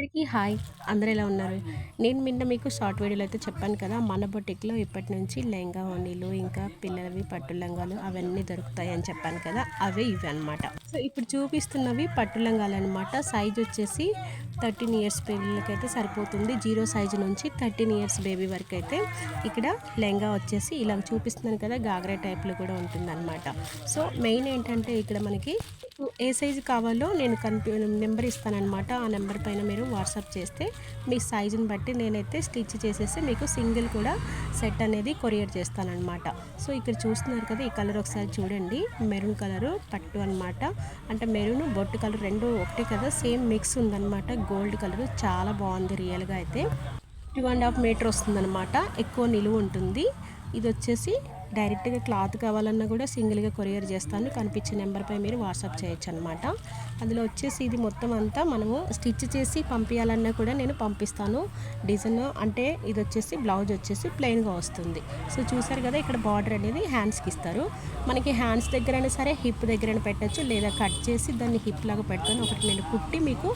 అందరికీ హాయ్. అందరూ ఎలా ఉన్నారు? నేను నిన్న మీకు షార్ట్ వీడియోలో అయితే చెప్పాను కదా మన బొటిక్లో ఇప్పటి నుంచి లెహంగా ఓణీలు ఇంకా పిల్లలవి పట్టు లంగాలు అవన్నీ దొరుకుతాయి అని చెప్పాను కదా అవే ఇవి అనమాట సో ఇప్పుడు చూపిస్తున్నవి పట్టు లంగాలు అనమాట సైజ్ వచ్చేసి థర్టీన్ ఇయర్స్ పిల్లలకైతే సరిపోతుంది. జీరో సైజు నుంచి థర్టీన్ ఇయర్స్ బేబీ వరకు అయితే ఇక్కడ లెంగా వచ్చేసి ఇలా చూపిస్తున్నాను కదా గాగ్రా టైప్లో కూడా ఉంటుందన్నమాట. సో మెయిన్ ఏంటంటే ఇక్కడ మనకి ఏ సైజు కావాలో నేను కనిపి నెంబర్ ఇస్తానమాట ఆ నెంబర్ పైన మీరు వాట్సాప్ చేస్తే మీ సైజుని బట్టి నేనైతే స్టిచ్ చేసేసి మీకు సింగిల్ కూడా సెట్ అనేది కొరియర్ చేస్తానన్నమాట. సో ఇక్కడ చూస్తున్నారు కదా ఈ కలర్ ఒకసారి చూడండి. మెరూన్ కలరు పట్టు అనమాట అంటే మెరూన్ బొట్టు కలర్ రెండు ఒకటే కదా సేమ్ మిక్స్ ఉందన్నమాట. గోల్డ్ కలర్ చాలా బాగుంది రియల్గా అయితే. టూ అండ్ హాఫ్ మీటర్ వస్తుందన్నమాట. ఎక్కువ నిలువ ఉంటుంది. ఇది వచ్చేసి డైరెక్ట్గా క్లాత్ కావాలన్నా కూడా సింగిల్గా కొరియర్ చేస్తాను. కనిపించే నెంబర్పై మీరు వాట్సాప్ చేయొచ్చు అనమాట అందులో వచ్చేసి ఇది మొత్తం అంతా మనము స్టిచ్ చేసి పంపించాలన్నా కూడా నేను పంపిస్తాను. డిజైన్ అంటే ఇది వచ్చేసి బ్లౌజ్ వచ్చేసి ప్లెయిన్గా వస్తుంది. సో చూసారు కదా ఇక్కడ బార్డర్ అనేది హ్యాండ్స్కి ఇస్తారు. మనకి హ్యాండ్స్ దగ్గరైనా సరే హిప్ దగ్గరైనా పెట్టచ్చు. లేదా కట్ చేసి దాన్ని హిప్ లాగా పెడతాను ఒకటి నేను కుట్టి మీకు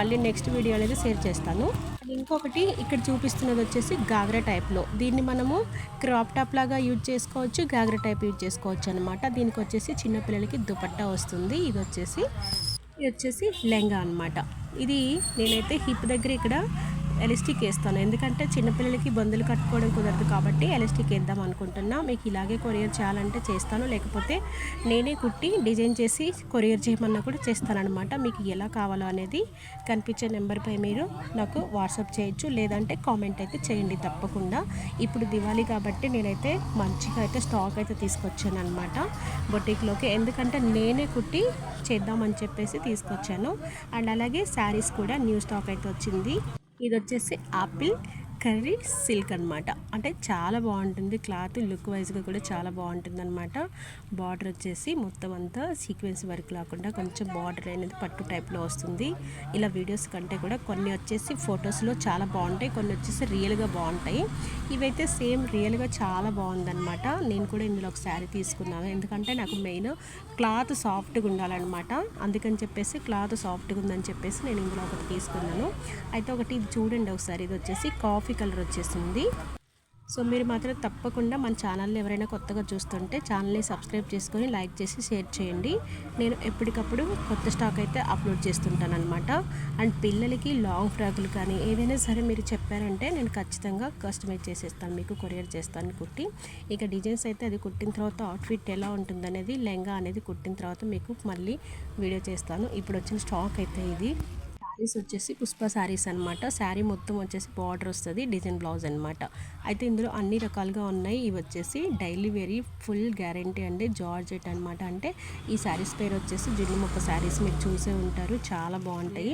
మళ్ళీ నెక్స్ట్ వీడియో అనేది షేర్ చేస్తాను. ఇంకొకటి ఇక్కడ చూపిస్తున్నది వచ్చేసి గాగ్రా టైప్లో దీన్ని మనము క్రాప్ టాప్ లాగా యూజ్ చేసుకోవచ్చు గాగ్రా టైప్ యూజ్ చేసుకోవచ్చు అనమాట దీనికి వచ్చేసి చిన్నపిల్లలకి దుపట్టా వస్తుంది. ఇది వచ్చేసి ఇది వచ్చేసి లెంగా అనమాట ఇది నేనైతే హిప్ దగ్గర ఇక్కడ ఎలిస్టిక్ వేస్తాను. ఎందుకంటే చిన్నపిల్లలకి బందులు కట్టుకోవడం కుదరదు కాబట్టి ఎలిస్టిక్ వేద్దాం అనుకుంటున్నా. మీకు ఇలాగే కొరియర్ చేయాలంటే చేస్తాను. లేకపోతే నేనే కుట్టి డిజైన్ చేసి కొరియర్ చేయమన్నా కూడా చేస్తానన్నమాట. మీకు ఎలా కావాలో అనేది కనిపించే నెంబర్పై మీరు నాకు వాట్సాప్ చేయొచ్చు. లేదంటే కామెంట్ అయితే చేయండి తప్పకుండా. ఇప్పుడు దివాళీ కాబట్టి నేనైతే మంచిగా అయితే స్టాక్ అయితే తీసుకొచ్చాను అనమాట బొటిక్లోకి. ఎందుకంటే నేనే కుట్టి చేద్దామని చెప్పేసి తీసుకొచ్చాను. అండ్ అలాగే శారీస్ కూడా న్యూ స్టాక్ అయితే వచ్చింది. ఇది వచ్చేసి ఆపిల్. కర్రీ సిల్క్ అనమాట అంటే చాలా బాగుంటుంది. క్లాత్ లుక్ వైజ్గా కూడా చాలా బాగుంటుంది అనమాట బార్డర్ వచ్చేసి మొత్తం అంతా సీక్వెన్స్ వర్క్ లేకుండా కొంచెం బార్డర్ అనేది పట్టు టైప్లో వస్తుంది. ఇలా వీడియోస్ కంటే కూడా కొన్ని వచ్చేసి ఫొటోస్లో చాలా బాగుంటాయి. కొన్ని వచ్చేసి రియల్గా బాగుంటాయి. ఇవైతే సేమ్ రియల్గా చాలా బాగుందనమాట నేను కూడా ఇందులో ఒక శారీ తీసుకున్నాను. ఎందుకంటే నాకు మెయిన్ క్లాత్ సాఫ్ట్గా ఉండాలన్నమాట. అందుకని చెప్పేసి క్లాత్ సాఫ్ట్గా ఉందని చెప్పేసి నేను ఇందులో ఒకటి తీసుకున్నాను. అయితే ఒకటి చూడండి ఒకసారి. ఇది వచ్చేసి కాఫ్ కాఫీ కలర్ వచ్చేసింది. సో మీరు మాత్రం తప్పకుండా మన ఛానల్ని ఎవరైనా కొత్తగా చూస్తుంటే ఛానల్ని సబ్స్క్రైబ్ చేసుకొని లైక్ చేసి షేర్ చేయండి. నేను ఎప్పటికప్పుడు కొత్త స్టాక్ అయితే అప్లోడ్ చేస్తుంటాను అనమాట అండ్ పిల్లలకి లాంగ్ ఫ్రాకులు కానీ ఏదైనా సరే మీరు చెప్పారంటే నేను ఖచ్చితంగా కస్టమైజ్ చేసేస్తాను మీకు కొరియర్ చేస్తాను కుట్టి. ఇక డిజైన్స్ అయితే అది కుట్టిన తర్వాత అవుట్ఫిట్ ఎలా ఉంటుందనేది లెంగా అనేది కుట్టిన తర్వాత మీకు మళ్ళీ వీడియో చేస్తాను. ఇప్పుడు వచ్చిన స్టాక్ అయితే ఇది. శారీస్ వచ్చేసి పుష్ప శారీస్ అనమాట శారీ మొత్తం వచ్చేసి బార్డర్ వస్తుంది డిజైన్ బ్లౌజ్ అనమాట అయితే ఇందులో అన్ని రకాలుగా ఉన్నాయి. ఇవి వచ్చేసి డైలీ వేరీ ఫుల్ గ్యారంటీ అండి. జార్జెట్ అనమాట అంటే ఈ శారీస్ పేరు వచ్చేసి జున్ను మొక్క శారీస్ మీరు చూసే ఉంటారు. చాలా బాగుంటాయి.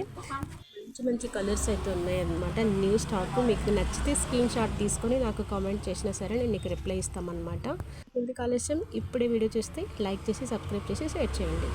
మంచి మంచి కలర్స్ అయితే ఉన్నాయన్నమాట న్యూ స్టాక్. మీకు నచ్చితే స్క్రీన్ షాట్ తీసుకొని నాకు కామెంట్ చేసినా సరే నేను నీకు రిప్లై ఇస్తామన్నమాట. ఇందుకు ఆలస్యం. ఇప్పుడే వీడియో చూస్తే లైక్ చేసి సబ్స్క్రైబ్ చేసి షేర్ చేయండి.